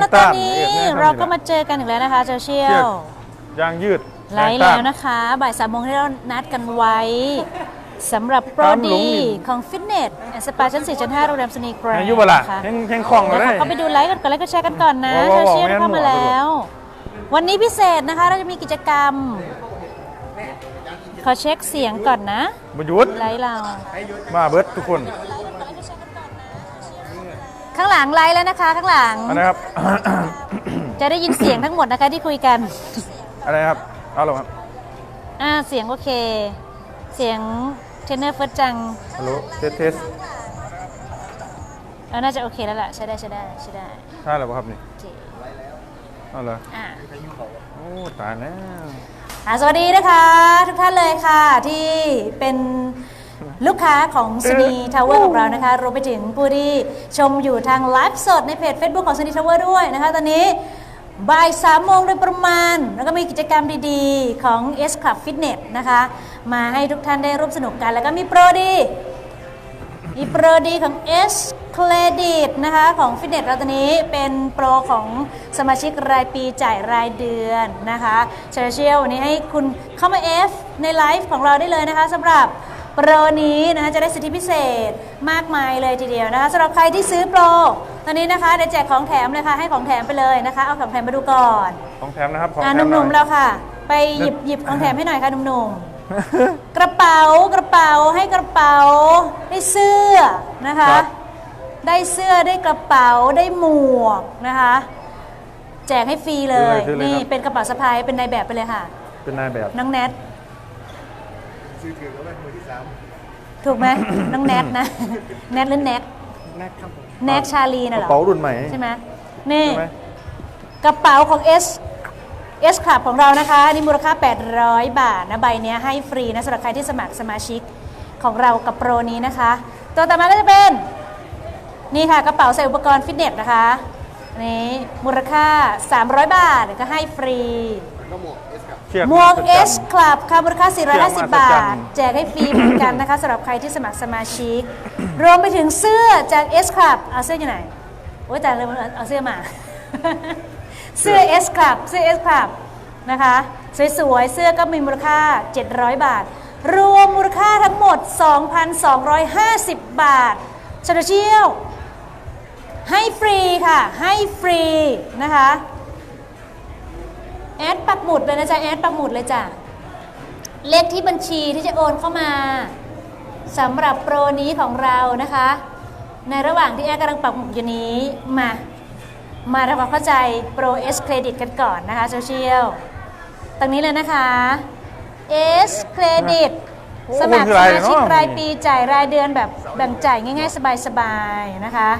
แล้วตอนนี้เราก็มาเจอกันอีกแล้วนะคะโซเชียเชือลกยางยืดไลฟ์แล้วนะคะ บ่ายสามโมงที่เรานัดกันไว้สำหรับโปรตามหลงดีนี่ของฟิตเนสแอนสปาชั้น4ชั้น5โรงแรมสนีกรแม่งอยู่บ่ล่ะนะคะแข่งแข่งคล่องเดี๋ยวเลยเขาไปดูไลฟ์กันก่อนแล้วก็แชร์กันก่อนนะว้าวโซว้าวเชียลไม่งั้นเข้ามาหมดแล้ว วันนี้พิเศษนะคะเราจะมีกิจกรรมขอเช็คเสียงก่อนนะบยุทธ์ไลฟ์เรามาเบิร์ดทุกคน ข้างหลังไลฟ์แล้วนะคะ ข้างหลังอันนะครับ จะได้ยินเสียงทั้งหมดนะคะที่คุยกัน อะไรครับเอาหรอครับอ่าเสียงโอเค เสียงเทรนเนอร์เฟิร์สจังฮัลโหลเทสเทสเออน่าจะโอเคแล้วล่ะใช้ได้ใช้ได้ใช้ได้ใช่หรอครับนี่โอเคเอาเหรออ่า โอ้ตายแล้ว อ่าสวัสดีนะคะ ทุกท่านเลยค่ะ ที่เป็น ลูกค้าของสนีทาวเวอร์ของเรานะคะรวมไปถึงผู้ที่ชมอยู่ทางไลฟ์สดในเพจ Facebook ของสนีทาวเวอร์ด้วยนะคะ ตอนนี้บ่ายสามโมงโดยประมาณ แล้วก็มีกิจกรรมดีๆ ของ S Club Fitness นะคะ มาให้ทุกท่านได้ร่วมสนุกกัน แล้วก็มีโปรดีมีโปรดีของ S Credit นะคะของฟิตเนสเราตอนนี้เป็นโปรของสมาชิกรายปีจ่ายรายเดือนนะคะเชอร์เชียลวันนี้ให้คุณเข้ามา F ในไลฟ์ของเราได้เลยนะคะสำหรับ โปรนี้นะคะจะได้สิทธิพิเศษมากมายเลยทีเดียวนะคะสำหรับใครที่ซื้อโปรตอนนี้นะคะเดี๋ยวแจกของแถมเลยค่ะให้ของแถมไปเลยนะคะ เอาของแถมมาดูก่อนของแถมนะครับของอะแถมหนุ่มๆหน่เราอยค่ะ ไปหยิบหยิบของแถมให้หน่อยค่ะหนุ่มๆ กระเป๋ากระเป๋าให้กระเป๋าได้เสื้อนะคะ ครับ ได้เสื้อได้กระเป๋าได้หมวกนะคะ แจกให้ฟรีเลยซื้อเลยซื้อเลยนี่ครับ เป็นกระเป๋าสะพายเป็นนายแบบไปเลยค่ะ เป็นนายแบบ น้องแนทถู กไหม น้องแนทนะ แนทหรือแนทแนทชาลีกน่ะระเหรอเป๋ารุ่นใหม่ใช่ไหมนี่ ใช่ไหมกระเป๋าของ S S Club ของเรานะคะ อันนี่มูลค่า 800 บาทนะ ใบเนี้ยให้ฟรีนะสำหรับใครที่สมัครสมาชิกของเรากับโปรนี้นะคะ ตัวต่อมาก็จะเป็น นี่ค่ะ กระเป๋าใส่อุปกรณ์ฟิตเนสนะคะอันนี้มูลค่า 300 บาทก็ให้ฟรี เชือกหมวกประจำ S Club ค่ะมูลค่าเชือกมหัศ450จรรย์บาท แจกให้ฟรีเหมือนกันนะคะ สำหรับใครที่สมัครสมาชิก รวมไปถึงเสื้อจาก S Club เอาเสื้ออยู่ไหน โอ้ยแต่เลยเอาเอาเสื้อมา เสื้อ S Club เสื้อ S Club นะคะ สวยๆ เสื้อก็มีมูลค่า 700 บาท รวมมูลค่าทั้งหมด 2,250 บาทเฉลยเชียว ให้ฟรีค่ะ ให้ฟรีนะคะ แอดปักหมุดเลยนะจ๊ะแอดปักหมุดเลยจ้ะเลขที่บัญชีที่จะโอนเข้ามาสำหรับโปรนี้ของเรานะคะ ในระหว่างที่แอดกำลังปักหมุดอยู่นี้มา มาทำความเข้าใจโปร S Credit กันก่อนนะคะโซเชียลตรงนี้เลยนะคะ S Credit โอ้สมัครมันคือสอะไรมาชิกเนอะรายปีจ่ายรายเดือนแบบแบ่งจ่ายง่าย ๆ สบายๆนะคะ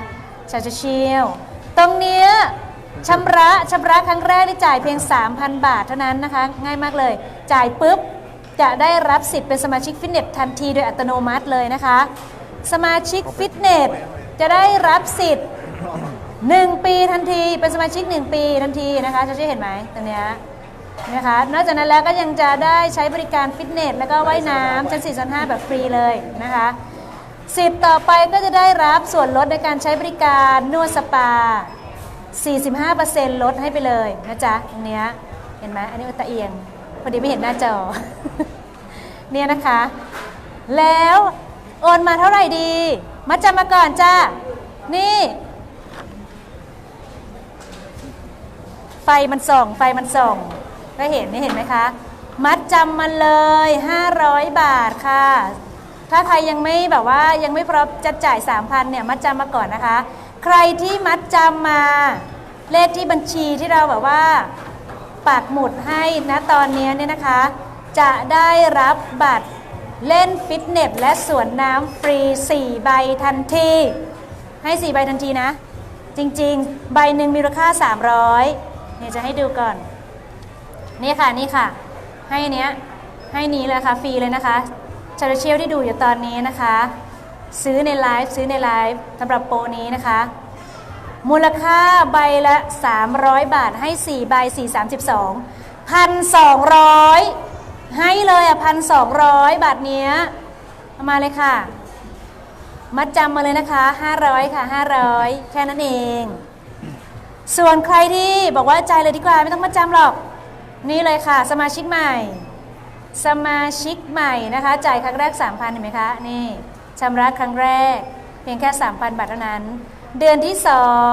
ชาโซเชียลตรงเนี้ย ชำระชำระครั้งแรกได้จ่ายเพียง 3,000 บาทเท่านั้นนะคะ ง่ายมากเลย จ่ายปุ๊บ จะได้รับสิทธิ์เป็นสมาชิกฟิตเนสทันทีโดยอัตโนมัติเลยนะคะ สมาชิกฟิตเนสจะได้รับสิทธิ์ 1 ปีทันที เป็นสมาชิก 1 ปีทันทีนะคะจะเห็นไหมตรงนี้นะคะ นอกจากนั้นแล้วก็ยังจะได้ใช้บริการฟิตเนส แล้วก็ว่ายน้ำชั้น4ชั้น5แบบฟรีเลยนะคะสิทธิ์ต่อไปก็จะได้รับส่วนลดในการใช้บริการนวดสปา 45%ลดให้ไปเลยนะจ๊ะตรงเนี้ยเห็นไหมอันนี้มันตะเอียง พอดีไม่เห็นหน้าจอ เนี่ยนะคะ แล้วโอนมาเท่าไหร่ดี มาจำมาก่อนจ้า นี่ ไฟมันส่อง ไฟมันส่อง ก็เห็นนี่เห็นไหมคะ มัดจำมาเลย 500 บาทค่ะ ถ้าใครยังไม่แบบว่ายังไม่พร้อมจะจ่าย 3,000เนี่ย มัดจำมาก่อนนะคะ ใครที่มัดจำมา เลขที่บัญชีที่เราแบบว่าปักหมุดให้นะตอนนี้เนี่ยนะคะ จะได้รับบัตรเล่นฟิตเนสและสวนน้ำฟรี 4 ใบทันที ให้ 4 ใบทันทีนะ จริงๆ ใบหนึ่งมีมูลค่า300เนี่ยจะให้ดูก่อน นี่ค่ะนี่ค่ะ ให้เนี้ยให้นี้เลยค่ะฟรีเลยนะคะชาร์เชียลที่ดูอยู่ตอนนี้นะคะ ซื้อในไลฟ์ซื้อในไลฟ์สำหรับโปรนี้นะคะ มูลค่าใบละ 300 บาทให้ 4 ใบ 4 32 1,200 ให้เลยอะ 1,200 บาทเนี้ยมาเลยค่ะ มัดจำมาเลยนะคะ 500 ค่ะ 500 แค่นั้นเอง ส่วนใครที่บอกว่าใจเลยดีกว่า ไม่ต้องมาจำหรอก นี่เลยค่ะ สมาชิกใหม่ สมาชิกใหม่นะคะ จ่ายครั้งแรก 3,000เห็นไหมคะ นี่ ชำระครั้งแรก เพียงแค่ 3,000 บาทเท่านั้น เดือนที่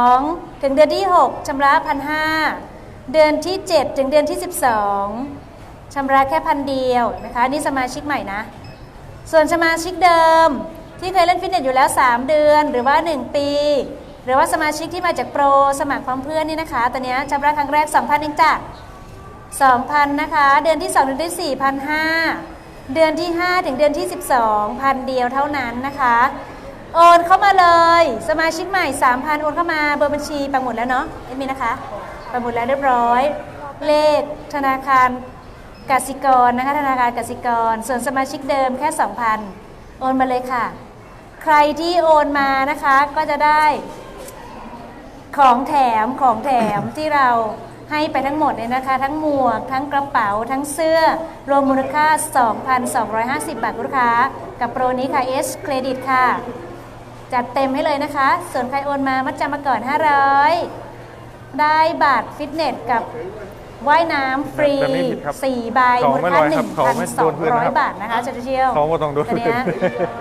2 ถึงเดือนที่ 6ชำระ1,500เดือนที่ 7 ถึงเดือนที่ 12ชำระแค่พันเดียวนะคะนี่สมาชิกใหม่นะ ส่วนสมาชิกเดิมที่เคยเล่นฟิตเนสอยู่แล้ว 3 เดือนหรือว่า 1 ปี หรือว่าสมาชิกที่มาจากโปรสมัครพร้อมเพื่อนนี่นะคะ ตอนนี้ชำระครั้งแรก 2,000เองจ้ะ2,000 นะคะ เดือนที่2ถึงเดือนที่4 1,500 เดือนที่ 5 ถึงเดือนที่ 12 พันเดียวเท่านั้นนะคะ โอนเข้ามาเลย สมาชิกใหม่ 3,000 โอนเข้ามาเบอร์บัญชีปังหมดแล้วเนาะเอ็มมีนะคะปังหมดแล้วเรียบร้อย เลขธนาคารกสิกรนะคะธนาคารกสิกร ส่วนสมาชิกเดิมแค่ 2,000 โอนมาเลยค่ะ ใครที่โอนมานะคะก็จะได้ ของแถมของแถมที่เรา ให้ไปทั้งหมดเนี่ยนะคะ ทั้งหมวก ทั้งกระเป๋า ทั้งเสื้อ รวมมูลค่า 2,250 บาทคุณลูกค้า กับโปรนี้ค่ะ S เครดิตค่ะ จัดเต็มให้เลยนะคะ ส่วนใครโอนมามัดจำมาก่อน 500 ได้บัตรฟิตเนสกับ ว่ายน้ำฟรีแบบนี้ผิดครับ4ใบเขามูลไม่ค่าลอยครับเขาไม่โดนพื้นนะครับ 1,200 บาทนะคะเชเชียวเขาไม่ต้องโดนตัวเนี้ย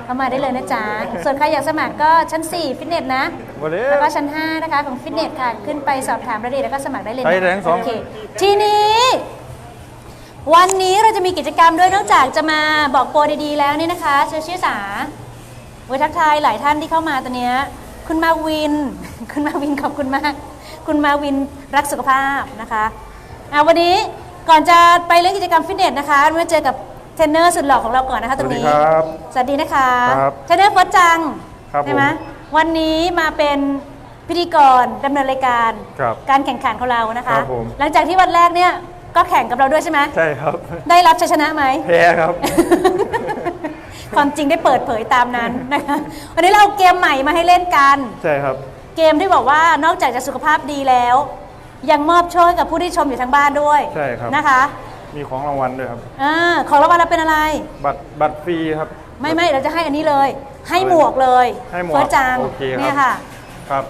เข้ามาได้เลยนะจ๊ะ ส่วนใครอยากสมัครก็ชั้น 4 ฟิตเนสนะมาเลย แล้วก็ชั้น 5 นะคะของฟิตเนสค่ะ ขึ้นไปสอบถามรายละเอียดแล้วก็สมัครได้เลยนะใช้แรงสอง โเคทีนี้ วันนี้เราจะมีกิจกรรมด้วยนอกจากจะมาบอกโปรดีๆแล้วนี่นะคะเชอเชียสาเวยทักทายหลายท่านที่เข้ามาตอนเนี้ยคุณมาวิน คุณมาวินขอบคุณมาก คุณมาวินรักสุขภาพนะคะ อะวันนี้ก่อนจะไปเล่นกิจกรรมฟิตเนสนะคะมาเจอกับเทรนเนอร์สุดหล่อของเราก่อนนะคะตรงนี้ สวัสดีครับสวัสดีนะคะครับเทรนเนอร์ฟอสจังครับใช่ไหมผมวันนี้มาเป็นพิธีกรดำเนินรายการ ครับการแข่งขันของเรานะคะ ครับผม หลังจากที่วันแรกเนี่ยก็แข่งกับเราด้วยใช่ไหมใช่ครับ ได้รับชัยชนะไหม แพ้ครับ ความจริงได้เปิดเผยตามนั้นนะคะวันนี้เราเอาเกมใหม่มาให้เล่นกัน ใช่ครับ เกมที่บอกว่านอกจากจะสุขภาพดีแล้ว ยังมอบโชคให้กับผู้ที่ชมอยู่ทางบ้านด้วยใช่ครับ นะคะมีของรางวัลด้วยครับอาของรางวัลเราเป็นอะไร บัตรบัตรฟรีครับ ไม่ไม่เราจะให้อันนี้เลย ให้หมวกเลยให้หมวกเฟิร์สจังโอเคครับ เนี่ยค่ะ ครับ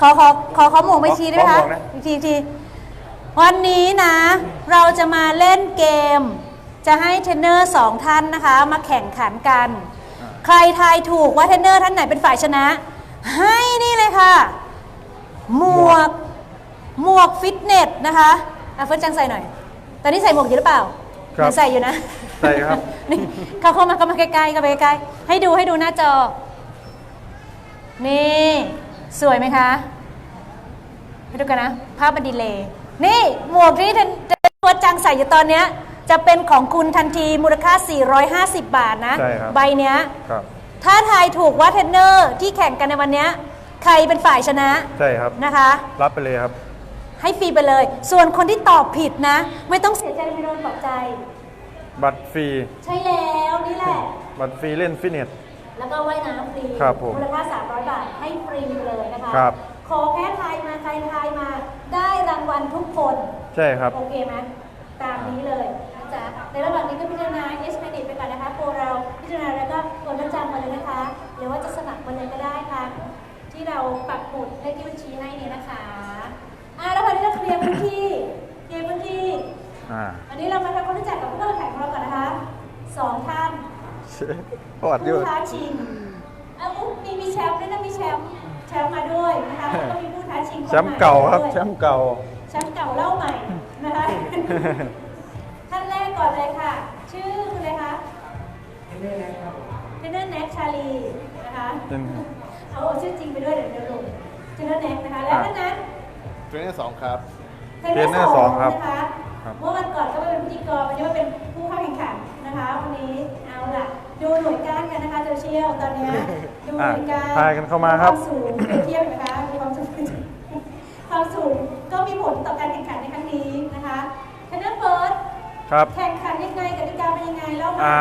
ขอขอขอขอหมวกไปทีได้ไหมขอคะหมวกนะ อีกทีอีกทีวันนี้นะ เราจะมาเล่นเกม จะให้เทรนเนอร์สองท่านนะคะ มาแข่งขันกัน ใครทายถูกว่าเทรนเนอร์ท่านไหนเป็นฝ่ายชนะ ให้นี่เลยค่ะ หมวก หมวกฟิตเนสนะคะอะเฟิร์สจังใส่หน่อย ตอนนี้ใส่หมวกอยู่หรือเปล่าครับยังใส่อยู่นะใส่ครับ นี่เข้าเข้ามาเข้ามาใกล้ๆเข้าไปใกล้ๆให้ดูให้ดูหน้าจอ นี่สวยไหมคะให้ดูกันนะ ภาพมันดีเลยนี่หมวกที่ท่านตัวจังใส่อยู่ตอนเนี้ยจะเป็นของคุณทันทีมูลค่า 450 บาทนะใช่ครับใบเนี้ย ครับถ้าทายถูกว่าเทรนเนอร์ที่แข่งกันในวันเนี้ยใครเป็นฝ่ายชนะใช่ครับ นะคะ รับไปเลยครับ ให้ฟรีไปเลย ส่วนคนที่ตอบผิดนะ ไม่ต้องเสียใจไม่โดนปลอบใจ บัตรฟรี ใช่แล้วนี่แหละ บัตรฟรีเล่นฟิตเนส แล้วก็ว่ายน้ำฟรีครับผมมูลค่า300 บาทให้ฟรีไปเลยนะคะครับขอแค่ทายมาใครทายมา ได้รางวัลทุกคน ใช่ครับ โอเคไหมตามนี้เลยนะจ๊ะในระหว่างนี้ก็พิจารณาเอสเครดิตไปก่อนนะคะโปรเราพิจารณาแล้วก็กดประจำมาเลยนะคะ หรือว่าจะสมัครมาเลยก็ได้ค่ะ ที่เราปักหมุดเลขที่บัญชีให้เนี่ยนะคะ อะแล้ววันนี้เราเคลียร์พื้นที่เคลียร์พื้นที่ อ่าวันนี้เรามาทำความรู้จักกับผู้เข้าแข่งของเราก่อนนะคะสองท่านปอดอยู่ ผู้ท้าชิงเอ้ามีมีแชมป์ด้วยนะมีแชมป์แชมป์มาด้วยนะคะแล้วก็มีผู้ท้าชิงคนแชมป์เก่าครับด้วยแชมป์เก่า แชมป์เก่าเล่าใหม่นะคะ ท่านแรกก่อนเลยค่ะ ชื่อคุณอะไรคะเทรนเนอร์แน็กครับเทรนเนอร์แน็กชาลีนะคะ เป็น เอาชื่อจริงไปด้วยเดี๋ยวเดี๋ยวลงเทรนเนอร์แน็กนะคะ แล้วท่านนั้น เทรนเนอร์สองครับ เทรนเนอร์เทรนเนอร์สสอองงครับนะคะครับ เมื่อวันก่อนก็มาเป็นพิธีกรวันนี้มาเป็นผู้เข้าแข่งขันนะคะวันนี้เอาล่ะ ดูหน่วยก้านกันนะคะโซเชียลตอนเนี้ยดูหน่วยก้านอะพากันเข้ามาครับวามสูงเปรียบเทียบเห็นไหมคะมีความสูงความสูงก็มีผลต่อการแข่งขันในครั้งนี้นะคะเทรนเนอร์เฟิร์สครับแข่งขันยังไงกติกาเป็นยังไงเล่ามาอ่า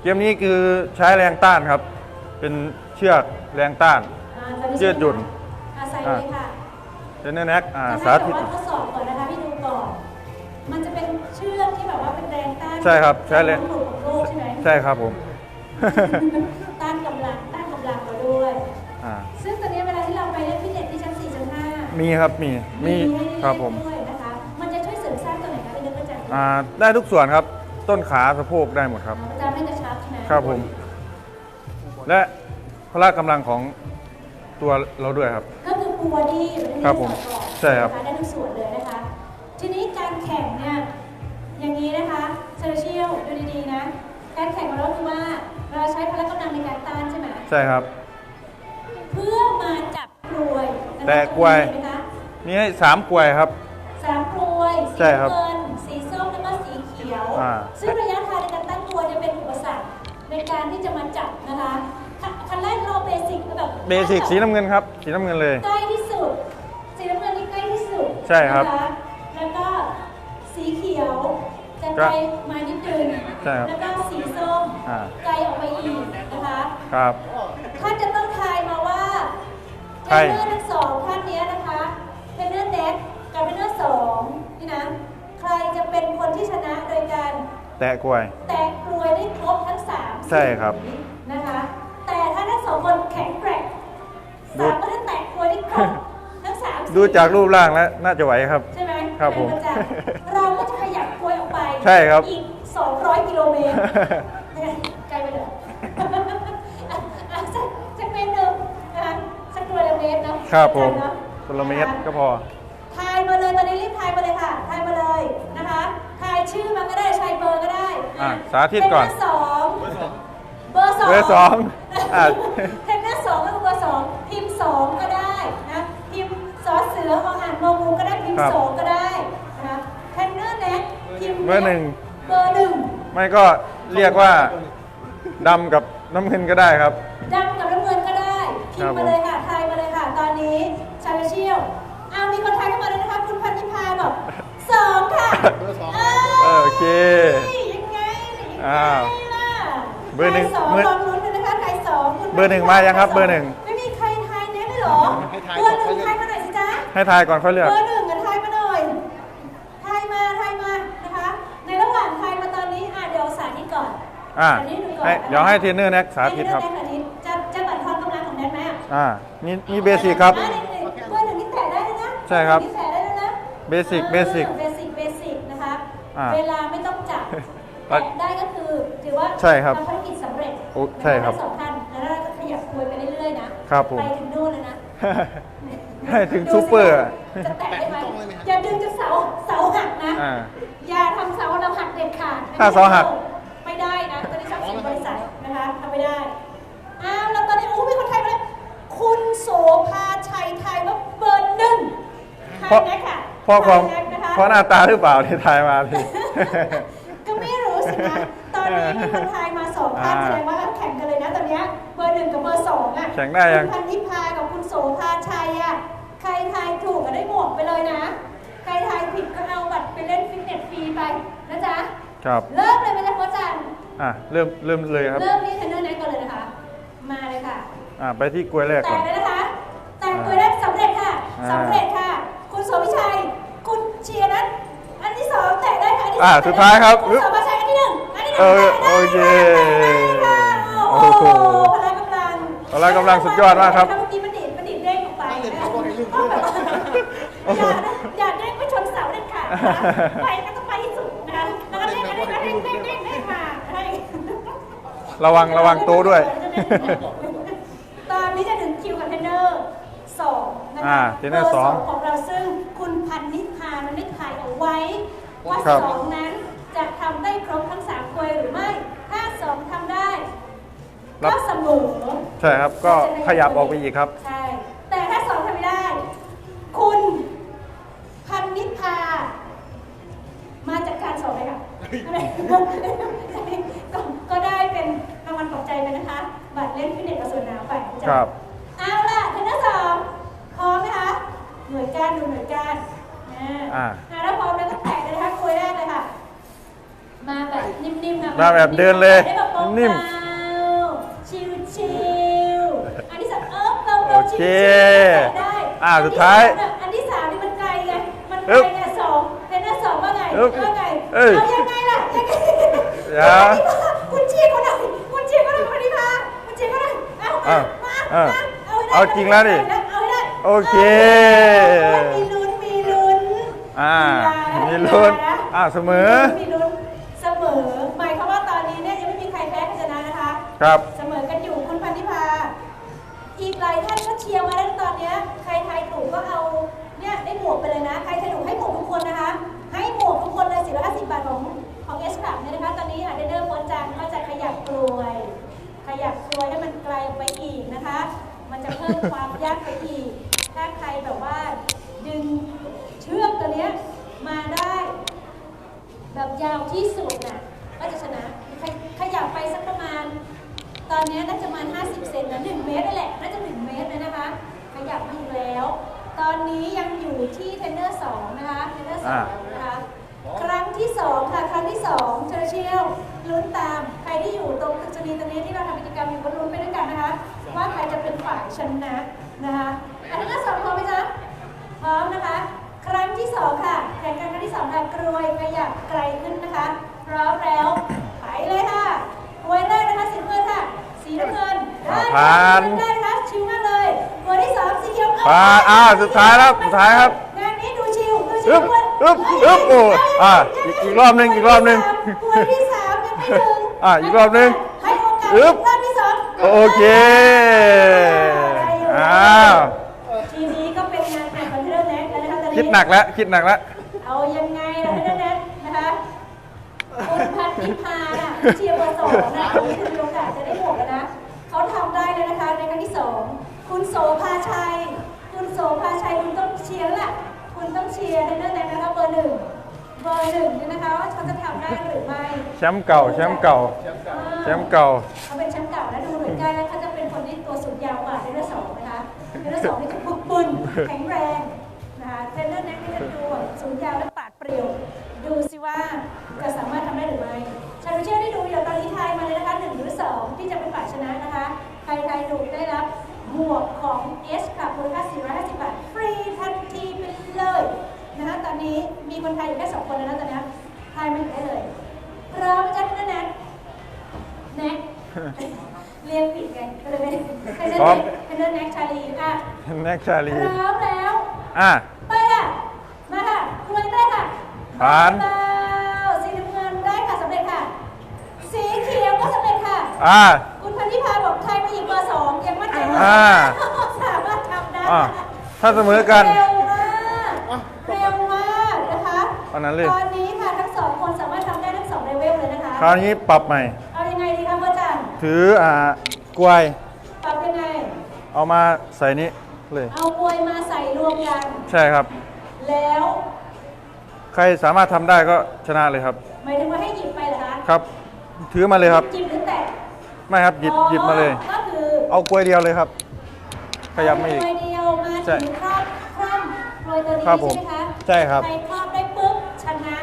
เกมนี้คือใช้แรงต้านครับ เป็นเชือกแรงต้าน อ่าตอนนี้ยืดหยุ่น อาศัยเลยค่ะเทร นเนอร์แน็กอ่าจะสาให้ธิตแบบว่าทดสอบก่อนนะคะพี่ดูก่อน มันจะเป็นเชือกที่แบบว่าเป็นแรงต้านใช่ครับใช้แรงของโลกใช่ไหมใช่ครับผม ต้านกำลังต้านกำลังเราด้วย อ่าซึ่งตอนนี้เวลาที่เราไปเล่นฟิตเนสที่ชั้น4ชั้น5มีครับมีมีให้ครับผมด้วยนะคะ มันจะช่วยเสริมสร้างตัวไหนคะเป็นเรื่องประจำอ่าได้ทุกส่วนครับ ต้นขาสะโพกได้หมดครับ ประจำให้กระชับใช่ไหมครับผม และพละกำลังของตัวเราด้วยครับก็ คือปูบอดี้มันได้ครับผมทั้งสองใช่ครับนะะได้ทุกส่วนเลยนะคะ ทีนี้การแข่งเนี่ยอย่างนี้นะคะเซอร์เชียลดูดีๆนะ การแข่งของเราคือว่าเราใช้พละกำลังในการต้านใช่ไหมใช่ครับ เพื่อมาจับกลวยนะคะแต่กลวย เห็นไหมคะมีให้สามกลวยครับ สามกลวยใช่สีครับเงินสีส้มแล้วก็สีเขียว อ่า ซึ่ง เบสิกสีน้ำเงินครับ สีน้ำเงินเลย ใกล้ที่สุด สีน้ำเงินนี่ใกล้ที่สุดใช่ครับนะคะแล้วก็สีเขียวจะก็ไกลมานิดนึงใช่ครับแล้วก็สีส้มอ่า ไกลออกไปอีกนะคะครับ ท่านจะต้องทายมาว่าเทใครรนเนอร์ทั้งสองท่านเนี้ยนะคะเทรนเนอร์เน็กกับเทรนเนอร์สองนี่นะใครจะเป็นคนที่ชนะโดยการแตะกลวย แตะกลวยได้ครบทั้งสามใช่ครับ ดูจากรูปร่างแล้วน่าจะไหวครับ ใช่ไหมครับผมเป็นประจำเราก็จะขยับกลวยออกไปใช่ครับ อีก 200 กิโลเมตรยังไงไกลไปเลยอะอะสักสักเมตรหนึ่งนะคะสักกิโลเมตรเนาะครับผมเนอะคนละเมตรนะคะก็พอ ทายมาเลยตอนนี้รีบทายมาเลยค่ะทายมาเลยนะคะทายชื่อมาก็ได้ใช้เบอร์ก็ได้อะสาธิตก่อนเทรนเนอร์สองเบอร์สองเบอร์สองอะ ครับ สองก็ได้นะคะเทรนเนอร์แน็กพิมพ์เบอร์หนึ่ง เบอร์หนึ่งไม่ก็เรียกว่าดำกับน้ำเงินก็ได้ครับ ดำกับน้ำเงินก็ได้พิครัมบพ์มาเลยค่ะทายมาเลยค่ะ ตอนนี้ชาเลเชียลอ้าวมีคนทายเข้ามาแล้วนะคะ คุณพันธิพาบอกสองค่ะอ้าวโอเคยังไงอ้าวยังไงล่ะเบอร์หนึ่งทายสองเบอร์ลองลุ้นกันนะคะทายสองคุณเบอร์หนึ่งมายังครับ เบอร์หนึ่งไม่มีใครทายแน่เลยเหรอให้ทายเบอร์หนึ่งก่อนทายมาหน่อยสิจ๊ะให้ทายก่อนค่อยเลือกเบอร์หนึ่ง อนอ่าสาธิตดูก่อนให้นะคะเดี๋ยวให้เทรนเนอร์แน็กสาธิตครับให้เลือกได้สาธิตจะจะบั่นทอนกำลังของแนทไหมอะอ่านี่นี่เบสิกครับ อะนี่ๆเบอร์หนึ่งนี่แตะได้เลยนะใช่ครับเอหนึ่งนี่แตะได้เลยนะเบสิกออเบสิกเบสิกเบสิกนะคะอ่าเวลาไม่ต้องจับแล้แตะวได้ก็คือถือว่าใช่ครับทำภารกิจสำเร็จโอ้ใช่ครับ ทั้งสองท่านแล้วเราจะขยับคุยไปเรื่อยๆนะครับผม ไปถึงนู่นเลยนะ ให้ถึงซูเปอร์อะจะแตะได้ไหมแตะตรงเลยไหมครับอย่าดึงจนเสาเสาหักนะ อ่าอย่าทำเสาเราหักเด็ดขาดถ้าเสาหัก โสภาชัยไทยว่าเบอร์หนึ่งไทยเพราะนะค่ะเพราะความไทยนะคะเพราะหน้าตาหรือเปล่าที่ทายมาทีก็ไม่รู้สินะตอนนี้มีคนไทยมาสองท่านอ่าแสดงว่าแข่งกันเลยนะตอนเนี้ยเบอร์หนึ่งกับเบอร์สองอะแข่งได้ยังคุณพันธิพากับคุณโสภาชัยอะใครทายถูกก็ได้หมวกไปเลยนะ ใครทายผิดก็เอาบัตรไปเล่นฟิตเนสฟรีไปนะจ๊ะครับเริ่มเลยไหมจ๊ะพ่อจันอะเริ่มเริ่มเลยครับเริ่มที่เทรนเนอร์แน็กก่อนเลยนะคะมาเลยค่ะอะไปที่กลวยแรกแตก่อกนเลยนะคะ สำเร็จค่ะ คุณโสภิชัย คุณเชียร์นั้น อันที่สองแตกได้ค่ะอันที่อ่าสมสุดท้ายครับคุณโสภิชัยอันที่หนึ่งอันที่หนึ่งเออแตกได้โอเคค่ะโอ้โอ้โหโหพละกำลังพละกำลังสุดยอดมากครับเมื่อกี้มันดีดมันดีดเด้งออกไปตั้งแต่นะเขาบอกให้ลืมต้องแบบว่าอย่านะอย่าเด้งไม่ชนเสาเด็ดขาดนะคะไปก็ต้องไปให้สุดนะคะแล้วก็เด้งเด้งเด้งเด้งเด้งเด้งมาให้ระวังระวังโต๊ะด้วย ตอนนี้จะถึงคิวกับเทรนเนอร์ส องนะอ่าคะเทรนเนอร์สองของเราซึ่งคุณพันนิพามันได้ถ่ายเอาไว้ว่าครับสองนั้นจะทำได้ครบทั้งสามกลวยหรือไม่ ถ้าสองทำได้รับก็เสมอใช่ครับก็ขยับออกไปอีกครับ ใช่ แต่ถ้าสองทำไม่ได้ คุณพันนิพามาจัดการสองเลยค่ะก็ก็ได้เป็นรางวัลปลอบใจไปนะคะ บัตรเล่นฟิตเนสกับสวนน้ำไปจ้ะครับ มๆนะมาแบบเดินเลยได้แบบเบาๆนิ่มชิวๆอันที่สามเออเบาโอๆชิเควๆแตะได้อ่าสุดท้ายอันที่สามนี่มันไกลไง มันไกอึ๊ลบไงสองเทรนเนอร์สองว่าไงอึ๊บว่าไงเอ้ยเอายังไงล่ะยังไงอย่าคุณเชียร์เขาหน่อยคุณเชียร์เขาหน่อยคุณนิพาคุณเชียร์เขาหน่อยเอามาอะมาอะมาเอาให้ได้เอาจริงแล้วดิเอาให้ได้โอเคมีลุ้นมีลุ้น อ่ามีมีลุ้ลุ้นนอ่าเสมอ มีลุ้นเสม อหมายความว่าตอนนี้เนี่ยยังไม่มีใครแพ้ใครชนะนะคะ ครับ เสมอกันอยู่คุณพันธิพา อีกหลายท่านก็เชียร์มาแล้วตอนเนี้ยใครทายถูกก็เอาเนี่ยได้หมวกไปเลยนะ ใครทายถูกให้หมวกทุกคนนะคะ ให้หมวกทุกคนเลย450บาทของของเอสคลับเนี่ยนะคะ ตอนนี้อาจจะเริ่มโพสต์จังก็จะขยับกลวย ขยับกลวยให้มันไกลออกไปอีกนะคะ มันจะเพิ่มความยากไปอีก ถ้าใครแบบว่าดึงเชือกตัวเนี้ยมาได้ แบบยาวที่สุดน่ะก็จะชนะขยขยับไป สักประมาณ ตอนนี้น่าจะประมาณ 50 เซนนะ1เมตรนั่นแหละ น่าจะ 1 เมตรเลยนะคะ ขยับมาอีกแล้ว ตอนนี้ยังอยู่ที่เทรนเนอร์2นะคะ เทรนเนอร์อ่า2นะคะ ครั้งที่2ค่ะ ครั้งที่2เชอร์เชลลุ้นตาม ใครที่อยู่ตรงจุดนี้ตรงนี้ที่เราทำกิจกรรมอยู่ก็ลุ้นไปด้วยกันนะคะ ว่าใครจะเป็นฝ่ายชนะนะคะ อันนี้ก็สองพร้อมไหมจ๊ะ พร้อมนะคะ ครั้งที่สองค่ะแข่งกันครั้งที่สองค่ะกรวยขยับไกลขึ้นนะคะ พร้อมแล้ว ไปเลยค่ะ สีน้ำเงินได้ผ่านได้นะคะชิวมากเลยกรวยที่สองสีเขียวผ่านอ้าวสุดท้ายแล้วสุดท้ายครับงานนี้ดูชิวดูชิอึ๊วบกรวยอึ๊บอึ๊บโอ้อะอีกอีกรอบหนึ่งอีกรอบหนึ่งกรวยที่สามยังไม่ถึงอะอีกรอบหนึ่งให้โอกาสอึ๊บรอบที่สองโอเคได้อยู่อ้าวทีนี้ก็เป็นงานแข่งของเรื่องแน็กแล้วนะคะตอนนี้คิดหนักแล้วคิดหนักแล้วเอายังไงล่ะท่านนั้นนะคะคุณพันธิพาน่ะ เชียร์เบอร์สองนะคุณมีโอกาสจะได้หมวกแล้วนะเขาทำได้แล้วนะคะในครั้งที่สองคุณโสภาชัย คุณโสภาชัยคุณต้องเชียร์แล้วล่ะคุณต้องเชียร์ในเรื่องนั้นนะคะเบอร์หนึ่งเบอร์หนึ่งเนี่ยนะคะว่าเขาจะทำได้หรือไม่แชมป์เก่าแชมป์เก่าแชมป์เก่าเขาเป็นแชมป์เก่าและดูเหมือนกันแล้วเขาจะเป็นคนที่ตัวสูงยาวกว่าเทรนเนอร์สองนะคะเทรนเนอร์สองนี่จะบึกบึนแข็งแรงนะคะเทรนเนอร์แน็กนี่จะดูแบบสูงยาวและปราดเปรียว ดูสิว่าจะสามารถ 2 ที่จะเป็นฝ่ายชนะนะคะใครทดถูกได้รับหมวกของ S ค่ะมูลค่า450 บาท ฟรีทันทีไปเลยนะคะตอนนี้มีคนไทยอยู่แค่2คนแล้วนะตอนนี้ทายมาอยู่ได้เลยพร้อมจ้ะคุณแนทแนทเรียนผิดไงเลยไม่ได้ใครจะเรีนเป็นรื่แนทชาลีอะแน็กชาลีพร้อมแล้ว อะ ไปอะ มาค่ะคุณวันเต้ค่ะ ผ่าน บ๊ อะคุณพันธิพาบอกไทยมาอีกเบอร์สองยังมั่นใจว่าอ่า สามารถทำได้อะถ้าเสมอกัน เร็วมากเร็วมากนะคะเอานั้นเลย ตอนนี้ค่ะทั้งสองคนสามารถทำได้ทั้งสองเลเวลเลยนะคะ คราวนี้ปรับใหม่ เอายังไงดีคะพ่อจันถืออ่ากลวยปรับยังไง เอามาใส่นี้เลย เอากลวยมาใส่รวมกัน ใช่ครับ แล้วใครสามารถทำได้ก็ชนะเลยครับ หมายถึงว่าให้หยิบไปเหรอคะครับ ถือมาเลยครับ หยิบหรือแตะ ไม่ครับหยิบหยิบมาเลย ก็คือเอากลวยเดียวเลยครับ ขยับไม่อีกโรยเดียวมาใช่ถึงครอบคร่ำโรยตัวนี้ครับผมใช่ไหมคะใช่ครับใครครอบได้ปุ๊บชนะ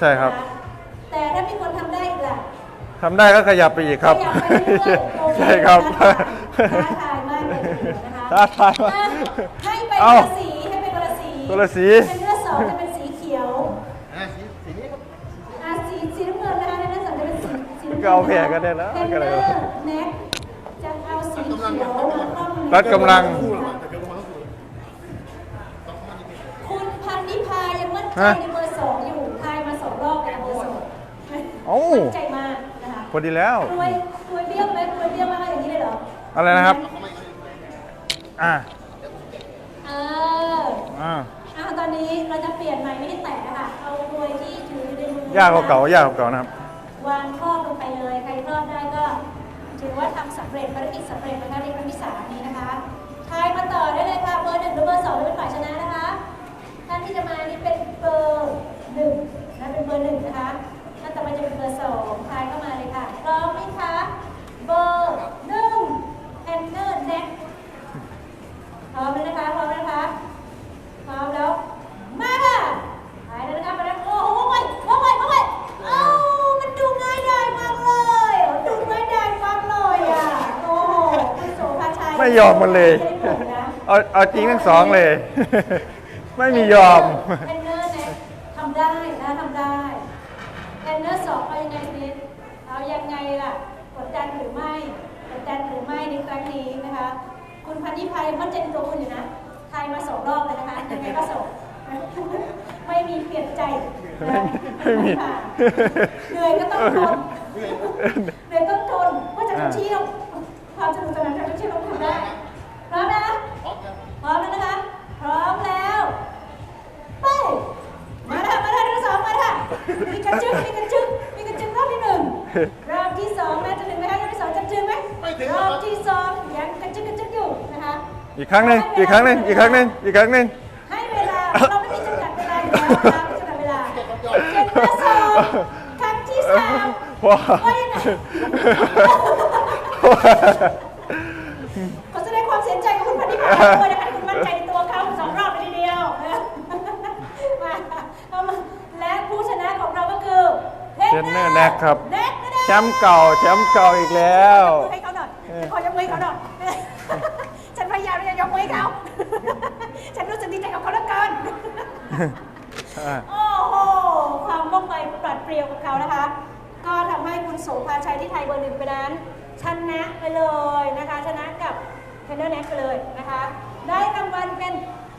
ใช่ครับ นะะแต่ถ้ามีคนทำได้อีกล่ะทำได้ก็ขยับไปอีกครับ ขยับไปเรื่อยๆโอเใช่ครับ ท้าทายมากเลยทีเดียวนะคะท้าทายมากอะให้ไปคเอ้านละสีให้ไปคนละสีคนละสี เป็นเลือดสองจะเป็นสีเขียว อะสีสีนี้ครับ อะสีสีน้ำเงินนะคะในเลือดสองจะเป็นสีสีน้ำงินก็เอาแผลกันได้แล้วเทรนก็เนเลอยร์ รอบตรงนี้รัดกำลังคู่ระหว่างแต่เกิดลงมาต้องคู่ต้องเข้ามานิดนึงคุณพันนิพายังมั่นใจฮะในเบอร์สองอยู่ทายมาสองรอบแล้วเบอร์สองเอ้ามั่นใจมากนะคะพอดีแล้ว รวยรวยเบี้ยวไหมรวยเบี้ยวมากอย่างนี้เลยเหรอ อะไรนะครับ อ่าเอออ่าอะตอนนี้เราจะเปลี่ยนใหม่ไม่ให้แตะนะคะเอารวยที่ถือในมือยากกว่าเก่ายากกว่าเก่านะครับ วางครอบลงไปเลย ใครครอบได้ก็ ถือว่าทำสำเร็จภารกิจสำเร็จนะคะในครั้งที่สามนี้นะคะทายมาต่อได้เลยค่ะเบอร์หนึ่งหรือเบอร์สองเป็นฝ่ายชนะนะคะท่านที่จะมานี่เป็นเบอร์หนึ่งนะเป็นเบอร์หนึ่งนะคะท่านต่อไปจะเป็นเบอร์สองทายเข้ามาเลยค่ะพร้อมไหมคะเบอร์หนึ่งแอนเนอร์เน็กพร้อมแล้วนะคะพร้อมแล้วนะคะพร้อมแล้ว มาค่ะไปแล้วนะคะไปแล้วโอ้โหว่องไวว่องไวว่องไวเอ้ามันดูง่ายดายมากเลยดูง่ายดายมากเลยอะโอ้โหคุณโสภาชัย ไม่ยอมมันเลยไม่ได้ผลนะเอาเอาจริงทั้งสองเลย ไม่มียอม เทรนเนอร์เนี่ยทำได้นะทำได้เทรนเนอร์สองเอายังไงนิดเอายังไงล่ะกดดันหรือไม่กดดันหรือไม่ในครั้งนี้นะคะ คุณพันธิพายังมั่นใจในตัวคุณอยู่นะทายมาสองรอบเลยนะคะยังไงก็ส่งไม่มีเปลี่ยนใจไม่มีไม่มี เหนื่อยก็ต้องทนเหนื่อยต้องทนเพื่อจะท่องเที่ยว ความสนุกสนานการท่องเที่ยวเราทำได้ พร้อมนะพร้อมครับพร้อมแล้วนะคะ พร้อมแล้วไปมาค่ะมาค่ะทั้งสองมาค่ะมีกระจึกมีกระจึกมีกระจึกรอบที่หนึ่งรอบที่สองนะจะถึงไหมคะรอบที่สองจะถึงไหมรอบที่สองยังกระจึกกระจึกอยู่นะคะอีกครั้งหนึ่งอีกครั้งหนึ่งอีกครั้งหนึ่งอีกครั้งหนึ่งให้เวลาเราไม่มีจำกัดเวลาอยู่แล้วนะคะไม่จำกัดเวลาเจ็ดมาสองครั้งที่สามว้าว่ายังไง ขอแสดงความเสียใจกับคุณพันธิพาด้วยนะคะที่คุณมั่นใจในตัวเขาสองรอบเลยทีเดียวมาเอามาและผู้ชนะของเราก็คือเทรนเนอร์แน็กครับ แน็กนะแชมป์เก่าแชมป์เก่าอีกแล้ว ยกมือให้เขาหน่อยขอยกมือให้เขาหน่อยฉันพยายามที่จะยกมือให้เขาฉันรู้สึกดีใจกับเขาเหลือเกินอ่าโอ้โห ความว่องไวปราดเปรียวของเขานะคะ ก็ทำให้คุณโสภาชัยที่ไทยเบอร์หนึ่งไปนั้น ชนะไปเลยนะคะ ชนะกับ เทรนเนอร์แน็กไปเลยนะคะ ได้รางวัลเป็น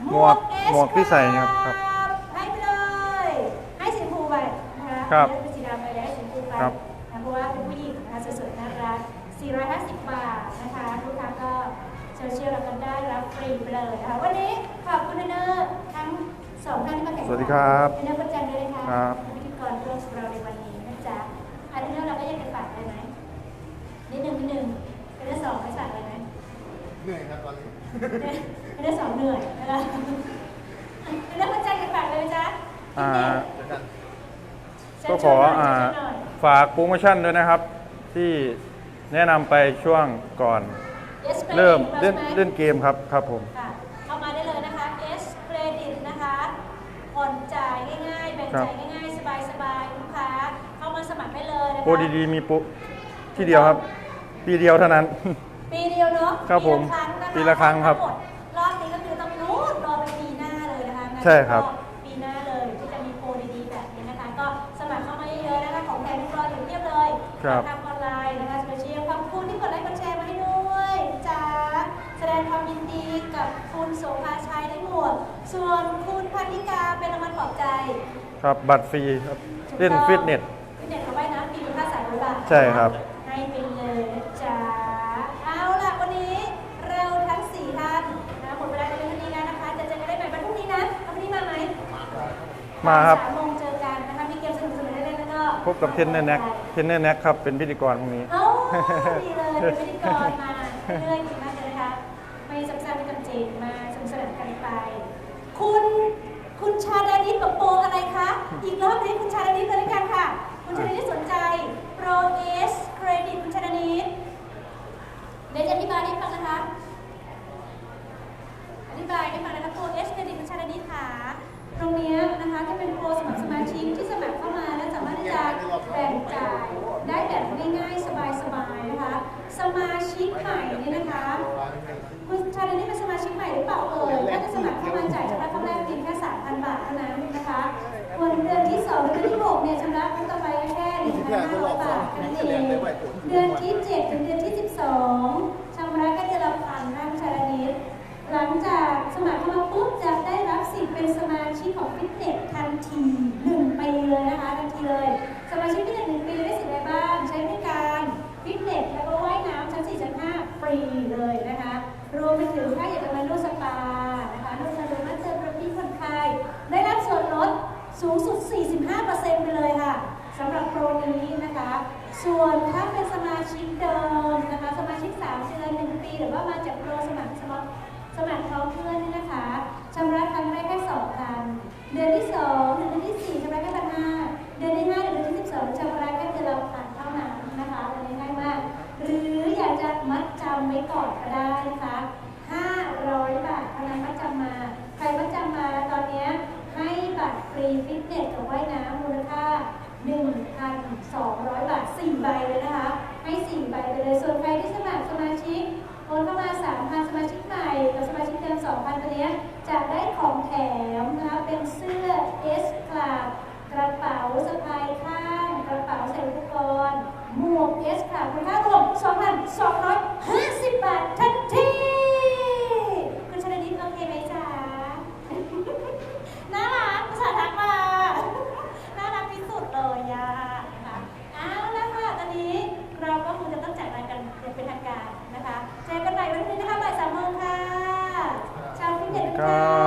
หมวกหมวกเอสหมวกที่ใส่ครับครับให้ไปเลย ให้สีชมพูไปนะคะครับอันนี้เป็นสีดำไปได้สีชมพูไปครับนะเพราะว่าเป็นผู้หญิงนะคะสวยๆน่ารัก450 บาทนะคะลูกค้าก็เชิญเชียร์เรากันได้รับฟรีไปเลยนะคะวันนี้ขอบคุณเทรนเนอร์ทั้งสองท่านที่มาแข่งขันสวัสดีครับเทรนเนอร์ประจันด้วยนะคะครับพิธีกรร่วมของเราในวันนี้นะจ๊ะอันเทรนเนอร์เราก็ยังจะฝากอะไรไหมนิดนึงนิดนึงเทรนเนอร์สองไม่ฝากอะไรไหม เหนื่อยครับตอนนี้เทรนเนอร์สองเหนื่อยนะคะเทรนเนอร์ประจันจะฝากอะไรไหมจ๊ะอ่าเดี๋ยวกันเชิญก็ๆขอหน่ยอ่าเชิญๆหน่อยฝากโปรโมชั่นด้วยนะครับ ที่แนะนำไปช่วงก่อน Yes, Credit เริ่มเล่นใช่ไหมเล่นเกมครับครับผมค่ะเข้ามาได้เลยนะคะ S Credit นะคะผ่อนจ่ายง่ายๆแบ่งครับจ่ายง่ายๆสบายๆลูกค้าเข้ามาสมัครได้เลยนะคะโปรดีๆมีโปรที่เดียวครับ ปีเดียวเท่านั้นปี เดียวเนาะครับผมปีปีละครั้งครับ ทั้หมดรอบนี้ก็คือต้องนู้นรอไปปีหน้าเลยนะคะงั้นใช่ครับก็ปีหน้าเลยที่จะมีโปรดีๆแบบนี้นะคะ ก็สมัครเข้ามาเยอะๆนะคะของแถมรออยู่เทียบเลยครับทางออนไลน์นะคะสเปเชียลขอบคุณที่กดไลค์กดแชร์มาให้ด้วยจ้าแสดงความยินดีกับคุณโสภาชัยได้หมวกส่วนคุณพันธิกาเป็นรางวัลปลอบใจ ครับบัตรฟรีครับเล่นฟิตเนส ฟิตเนสเขาไว้นะมีคุณค่าสายร้อยบาทใช่ครับ มาครับสามโมงเจอกันนะคะมีเกมสนุกๆเล่นๆแล้วก็พบกับเทรนเนอร์แน็กเทรนเนอร์แน็กครับ เป็นพิธีกรพรุ่งนี้ เอ้าดีเลยเป็นพิธีกรมาเรื่อยๆดีมากเลยนะคะไม่ซ้ำๆไม่จำเจนมาสนุกสนานกันไป คุณคุณชาดานิดบอกโปรอะไรคะ อีกรอบนี้คุณชาดานิดเลยละกันค่ะ คุณชาดานิดสนใจโปรเอสเครดิตคุณชาดานิดเดี๋ยวจะอธิบายให้ฟังนะคะ อธิบายให้ฟังนะคะตัว S เครดิตคุณชาดานิดค่ะ ตรงนี้นะคะจะเป็นโปรสมัครสมาชิกที่สมัครเข้ามาแล้วสามารถที่จะแบ่งจ่ายได้แบบง่ายๆสบายๆนะคะ สมาชิกใหม่นี่นะคะคุณชาดานี่เป็นสมาชิกใหม่หรือเปล่าเอ่ยถ้าจะสมัครเข้ามาจ่ายชำระครั้งแรกเพียงแค่3,000 บาทเท่านั้นนะคะส่วนเดือนที่2เดือนที่6เนี่ยชำระครั้งต่อไปแค่1,500บาทแค่นั้นเองเดือนที่7ถึงเดือนที่ 12ชำระแค่เดือนละพันนะคุณชาดานิดหลังจากสมัครเข้ามาปุ๊บจะได้ ฟรีฟิตเนสกับว่ายน้ำมูลค่า 1,200 บาท 4 ใบเลยนะคะ ให้ 4 ใบไปเลย ส่วนใครที่สมัครสมาชิกโอนเข้ามา 3,000 สมาชิกใหม่ กับสมาชิกเดิม2,000ตัวเนี้ยจะได้ของแถมนะคะ เป็นเสื้อ S Club กระเป๋าสะพายข้าง กระเป๋าใส่อุปกรณ์ หมวก S Club มูลค่ารวม 2,200 Shah.